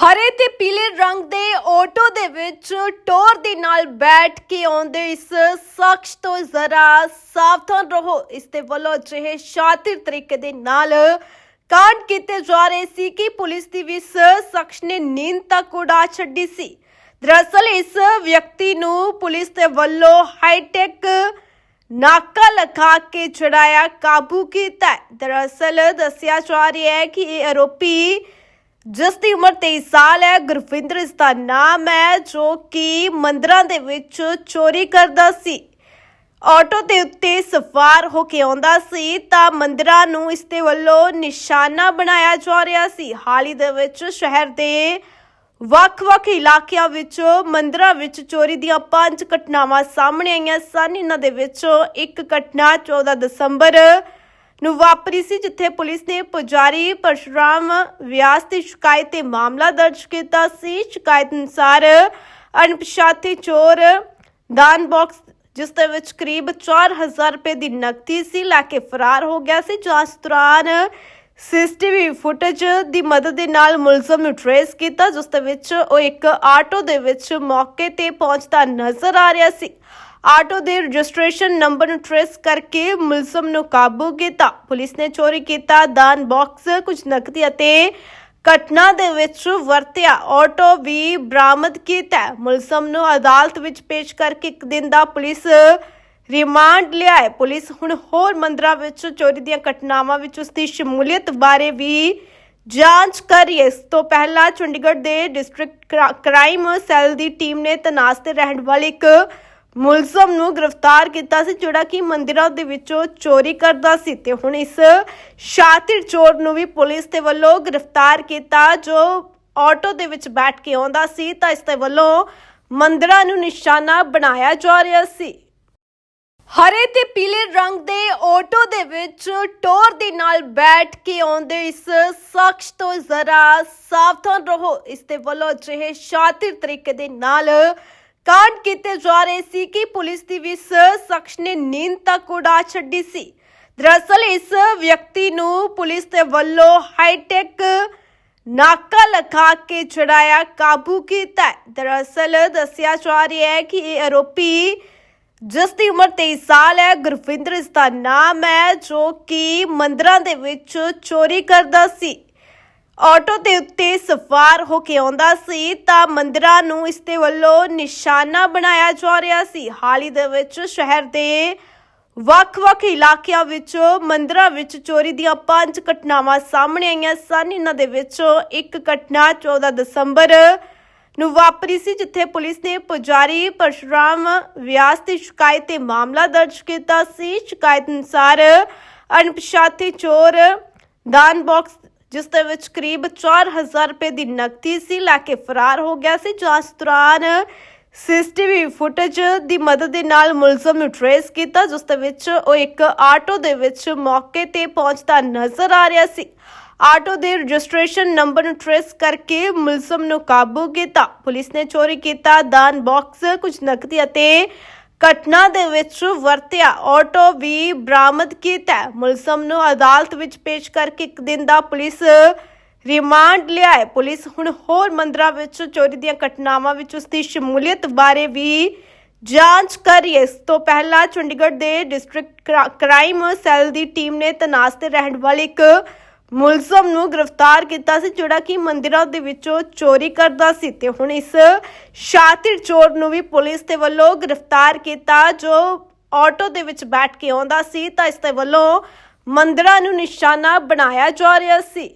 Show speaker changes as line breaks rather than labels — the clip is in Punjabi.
ਹਰੇ ਤੇ ਪੀਲੇ ਰੰਗ ਦੇ ਆਟੋ ਦੇ ਵਿੱਚ ਟੋਰ ਦੇ ਨਾਲ ਬੈਠ ਕੇ ਆਉਂਦੇ ਇਸ ਸ਼ਖਸ ਤੋਂ ਜ਼ਰਾ ਸਾਵਧਾਨ ਰਹੋ। ਇਸ ਦੇ ਵੱਲੋਂ ਅਜਿਹੇ ਸ਼ਾਤਿਰ ਤਰੀਕੇ ਦੇ ਨਾਲ ਕਾਂਡ ਕੀਤੇ ਜਾ ਰਹੇ ਸੀ ਕਿ ਪੁਲਿਸ ਦੀ ਵੀ ਸ਼ਖਸ ਨੇ ਨੀਂਦ ਤੱਕ ਉਡਾ ਛੱਡੀ ਸੀ। ਦਰਅਸਲ ਇਸ ਵਿਅਕਤੀ ਨੂੰ ਪੁਲਿਸ ਦੇ ਵੱਲੋਂ ਹਾਈਟੈਕ ਨਾਕਾ ਲਗਾ ਕੇ ਛੁਡਾਇਆ ਕਾਬੂ ਕੀਤਾ ਦਰਅਸਲ ਦੱਸਿਆ ਜਾ ਰਿਹਾ ਹੈ ਕਿ ਇਹ ਆਰੋਪੀ ਜਿਸ ਦੀ ਉਮਰ 23 ਸਾਲ ਹੈ, ਗੁਰਵਿੰਦਰ ਇਸ ਦਾ ਨਾਮ ਹੈ, ਜੋ ਕਿ ਮੰਦਰਾਂ ਦੇ ਵਿੱਚ ਚੋਰੀ ਕਰਦਾ ਸੀ। ਆਟੋ ਦੇ ਉੱਤੇ ਸਵਾਰ ਹੋ ਕੇ ਆਉਂਦਾ ਸੀ, ਤਾਂ ਮੰਦਰਾਂ ਨੂੰ ਇਸ ਦੇ ਵੱਲੋਂ ਨਿਸ਼ਾਨਾ ਬਣਾਇਆ ਜਾ ਰਿਹਾ ਸੀ। ਹਾਲ ਹੀ ਦੇ ਵਿੱਚ ਸ਼ਹਿਰ ਦੇ ਵੱਖ-ਵੱਖ ਇਲਾਕਿਆਂ ਵਿੱਚ ਮੰਦਰਾਂ ਵਿੱਚ ਚੋਰੀ ਦੀਆਂ ਪੰਜ ਘਟਨਾਵਾਂ ਸਾਹਮਣੇ ਆਈਆਂ ਸਨ। ਇਹਨਾਂ ਦੇ ਵਿੱਚੋਂ ਇੱਕ ਘਟਨਾ 14 ਦਸੰਬਰ ਨੂੰ ਵਾਪਰੀ ਸੀ, ਜਿੱਥੇ ਪੁਲਿਸ ਨੇ ਪੁਜਾਰੀ ਪਰਸ਼ੁਰਾਮ ਵਿਆਸ ਦੀ ਸ਼ਿਕਾਇਤ ਤੇ ਮਾਮਲਾ ਦਰਜ ਕੀਤਾ ਸੀ। ਸ਼ਿਕਾਇਤ ਅਨੁਸਾਰ ਅਣਪਛਾਤੇ ਚੋਰ ਦਾਨ ਬਾਕਸ, ਜਿਸ ਦੇ ਵਿੱਚ ਕਰੀਬ 4000 ਰੁਪਏ ਦੀ ਨਕਦੀ ਸੀ, ਲੈ ਕੇ ਫਰਾਰ ਹੋ ਗਿਆ ਸੀ। ਜਾਂਚ ਦੌਰਾਨ ਸੀਸੀਟੀਵੀ ਫੁਟੇਜ ਦੀ ਮਦਦ ਦੇ ਨਾਲ ਮੁਲਜ਼ਮ ਨੂੰ ਟ੍ਰੇਸ ਕੀਤਾ, ਜਿਸ ਦੇ ਵਿੱਚ ਉਹ ਇੱਕ ਆਟੋ ਦੇ ਵਿੱਚ ਮੌਕੇ ਤੇ ਪਹੁੰਚਦਾ ਨਜ਼ਰ ਆ ਰਿਹਾ ਸੀ। ਆਟੋ ਦੇ ਰਜਿਸਟ੍ਰੇਸ਼ਨ ਨੰਬਰ ਨੂੰ ਟ੍ਰੇਸ ਕਰਕੇ ਮੁਲਜ਼ਮ ਨੂੰ ਕਾਬੂ ਕੀਤਾ। ਪੁਲਿਸ ਨੇ ਚੋਰੀ ਕੀਤਾ, ਦਾਨ ਬਾਕਸ, ਕੁਝ ਨਕਦੀ ਅਤੇ ਘਟਨਾ ਦੇ ਵਿੱਚ ਵਰਤਿਆ। ਆਟੋ ਵੀ ਬਰਾਮਦ ਕੀਤਾ। ਮੁਲਜ਼ਮ ਨੂੰ ਅਦਾਲਤ ਵਿੱਚ ਪੇਸ਼ ਕਰਕੇ ਇੱਕ ਦਿਨ ਦਾ ਪੁਲਿਸ ਰਿਮਾਂਡ ਲਿਆ ਹੈ ਪੁਲਿਸ। ਹੁਣ ਹੋਰ ਮੰਦਰਾਂ ਵਿੱਚ ਚੋਰੀ ਦੀਆਂ ਘਟਨਾਵਾਂ ਵਿੱਚ ਉਸ ਦੀ ਸ਼ਮੂਲੀਅਤ ਬਾਰੇ ਵੀ ਜਾਂਚ ਕਰ ਰਹੀ ਹੈ ਇਸ ਤੋਂ ਪਹਿਲਾਂ ਚੰਡੀਗੜ੍ਹ ਦੇ ਡਿਸਟ੍ਰਿਕਟ ਕ੍ਰਾਈਮ ਸੈੱਲ ਦੀ ਟੀਮ ਨੇ ਤਨਾਸ ਤੇ ਰਹਿਣ ਵਾਲੇ ਇੱਕ ਮੁਲਜ਼ਮ ਨੂੰ ਗ੍ਰਿਫਤਾਰ ਕੀਤਾ ਸੀ, ਜਿਹੜਾ ਕਿ ਮੰਦਿਰਾਂ ਦੇ ਵਿੱਚੋਂ ਚੋਰੀ ਕਰਦਾ ਸੀ ਤੇ ਹੁਣ ਇਸ ਸ਼ਾਤਿਰ ਚੋਰ ਨੂੰ ਵੀ ਪੁਲਿਸ ਦੇ ਵੱਲੋਂ ਗ੍ਰਿਫਤਾਰ ਕੀਤਾ, ਜੋ ਆਟੋ ਦੇ ਵਿੱਚ ਬੈਠ ਕੇ ਆਉਂਦਾ ਸੀ, ਤਾਂ ਇਸ ਦੇ ਵੱਲੋਂ ਮੰਦਿਰਾਂ ਨੂੰ ਨਿਸ਼ਾਨਾ ਬਣਾਇਆ ਜਾ ਰਿਹਾ ਸੀ। ਹਰੇ ਤੇ ਪੀਲੇ ਰੰਗ ਦੇ ਆਟੋ ਦੇ ਵਿੱਚ ਟੋਰ ਦੇ ਨਾਲ ਬੈਠ ਕੇ ਆਉਂਦੇ ਇਸ ਸ਼ਖਸ ਤੋਂ ਜ਼ਰਾ ਸਾਵਧਾਨ ਰਹੋ। ਇਸ ਦੇ ਵੱਲੋਂ ਅਜਿਹੇ ਸ਼ਾਤਿਰ ਤਰੀਕੇ ਦੇ ਨਾਲ ਕਾਂਡ ਕੀਤੇ ਜਾ ਰਹੇ ਸੀ ਕਿ ਪੁਲਿਸ ਦੀ ਵੀ ਸ਼ਖਸ ਨੇ ਨੀਂਦ ਤੱਕ ਉਡਾ ਛੱਡੀ ਸੀ। ਦਰਅਸਲ ਇਸ ਵਿਅਕਤੀ ਨੂੰ ਪੁਲਿਸ ਦੇ ਵੱਲੋਂ ਹਾਈਟੈਕ ਨਾਕਾ ਲਗਾ ਕੇ ਛੁਡਾਇਆ ਕਾਬੂ ਕੀਤਾ ਦਰਅਸਲ ਦੱਸਿਆ ਜਾ ਰਿਹਾ ਹੈ ਕਿ ਇਹ ਆਰੋਪੀ ਜਿਸ ਦੀ ਉਮਰ 23 ਸਾਲ ਹੈ, ਗੁਰਵਿੰਦਰ ਇਸ ਦਾ ਨਾਮ ਹੈ ਜੋ ਕਿ ਮੰਦਰਾਂ ਦੇ ਵਿੱਚ ਚੋਰੀ ਕਰਦਾ ਸੀ। ਆਟੋ ਦੇ ਉੱਤੇ ਸਵਾਰ ਹੋ ਕੇ ਆਉਂਦਾ ਸੀ ਤਾਂ ਮੰਦਰਾਂ ਨੂੰ ਇਸ ਦੇ ਵੱਲੋਂ ਨਿਸ਼ਾਨਾ ਬਣਾਇਆ ਜਾ ਰਿਹਾ ਸੀ। ਹਾਲ ਹੀ ਦੇ ਵਿੱਚ ਸ਼ਹਿਰ ਦੇ ਵੱਖ-ਵੱਖ ਇਲਾਕਿਆਂ ਵਿੱਚ ਮੰਦਰਾਂ ਵਿੱਚ ਚੋਰੀ ਦੀਆਂ ਪੰਜ ਘਟਨਾਵਾਂ ਸਾਹਮਣੇ ਆਈਆਂ ਸਨ। ਇਹਨਾਂ ਦੇ ਵਿੱਚੋਂ ਇੱਕ ਘਟਨਾ 14 ਦਸੰਬਰ ਨੂੰ ਵਾਪਰੀ ਸੀ, ਜਿੱਥੇ ਪੁਲਿਸ ਨੇ ਪੁਜਾਰੀ ਪਰਸ਼ੁਰਾਮ ਵਿਆਸ ਦੀ ਸ਼ਿਕਾਇਤ ਤੇ ਮਾਮਲਾ ਦਰਜ ਕੀਤਾ ਸੀ। ਸ਼ਿਕਾਇਤ ਅਨੁਸਾਰ ਅਣਪਛਾਤੇ ਚੋਰ ਦਾਨ ਬਾਕਸ, ਜਿਸ ਦੇ ਵਿੱਚ ਕਰੀਬ 4000 ਰੁਪਏ ਦੀ ਨਕਦੀ ਸੀ, ਲੈ ਕੇ ਫਰਾਰ ਹੋ ਗਿਆ ਸੀ। ਜਾਂਚ ਦੌਰਾਨ ਸੀਸੀਟੀਵੀ ਫੁਟੇਜ ਦੀ ਮਦਦ ਦੇ ਨਾਲ ਮੁਲਜ਼ਮ ਨੂੰ ਟ੍ਰੇਸ ਕੀਤਾ, ਜਿਸ ਦੇ ਵਿੱਚ ਉਹ ਇੱਕ ਆਟੋ ਦੇ ਵਿੱਚ ਮੌਕੇ ਤੇ ਪਹੁੰਚਦਾ ਨਜ਼ਰ ਆ ਰਿਹਾ ਸੀ। ਆਟੋ ਦੇ ਰਜਿਸਟ੍ਰੇਸ਼ਨ ਨੰਬਰ ਨੂੰ ਟ੍ਰੇਸ ਕਰਕੇ ਮੁਲਜ਼ਮ ਨੂੰ ਕਾਬੂ ਕੀਤਾ। ਪੁਲਿਸ ਨੇ ਚੋਰੀ ਕੀਤਾ ਦਾਨ ਬਾਕਸ, ਕੁਝ ਨਕਦੀ ਅਤੇ ਘਟਨਾ ਦੇ ਵਿੱਚ ਵਰਤਿਆ। ਆਟੋ ਵੀ ਬਰਾਮਦ ਕੀਤਾ। ਮੁਲਜ਼ਮ ਨੂੰ ਅਦਾਲਤ ਵਿੱਚ ਪੇਸ਼ ਕਰਕੇ ਇੱਕ ਦਿਨ ਦਾ ਪੁਲਿਸ ਰਿਮਾਂਡ ਲਿਆ ਹੈ ਪੁਲਿਸ ਹੁਣ ਹੋਰ ਮੰਦਰਾਂ ਵਿੱਚ ਚੋਰੀ ਦੀਆਂ ਘਟਨਾਵਾਂ ਵਿੱਚ ਉਸ ਦੀ ਸ਼ਮੂਲੀਅਤ ਬਾਰੇ ਵੀ ਜਾਂਚ ਕਰ ਰਹੀ ਹੈ। ਇਸ ਤੋਂ ਪਹਿਲਾਂ ਚੰਡੀਗੜ੍ਹ ਦੇ ਡਿਸਟ੍ਰਿਕਟ ਕ੍ਰਾਈਮ ਸੈੱਲ ਦੀ ਟੀਮ ਨੇ ਤਨਾਸ ਤੇ ਰਹਿਣ ਵਾਲੇ ਇੱਕ ਮੁਲਜ਼ਮ ਨੂੰ ਗ੍ਰਿਫਤਾਰ ਕੀਤਾ ਸੀ, ਜਿਹੜਾ ਕਿ ਮੰਦਿਰਾਂ ਦੇ ਵਿੱਚੋਂ ਚੋਰੀ ਕਰਦਾ ਸੀ ਤੇ ਹੁਣ ਇਸ ਸ਼ਾਤਿਰ ਚੋਰ ਨੂੰ ਵੀ ਪੁਲਿਸ ਦੇ ਵੱਲੋਂ ਗ੍ਰਿਫਤਾਰ ਕੀਤਾ, ਜੋ ਆਟੋ ਦੇ ਵਿੱਚ ਬੈਠ ਕੇ ਆਉਂਦਾ ਸੀ, ਤਾਂ ਇਸ ਦੇ ਵੱਲੋਂ ਮੰਦਰਾਂ ਨੂੰ ਨਿਸ਼ਾਨਾ ਬਣਾਇਆ ਜਾ ਰਿਹਾ ਸੀ।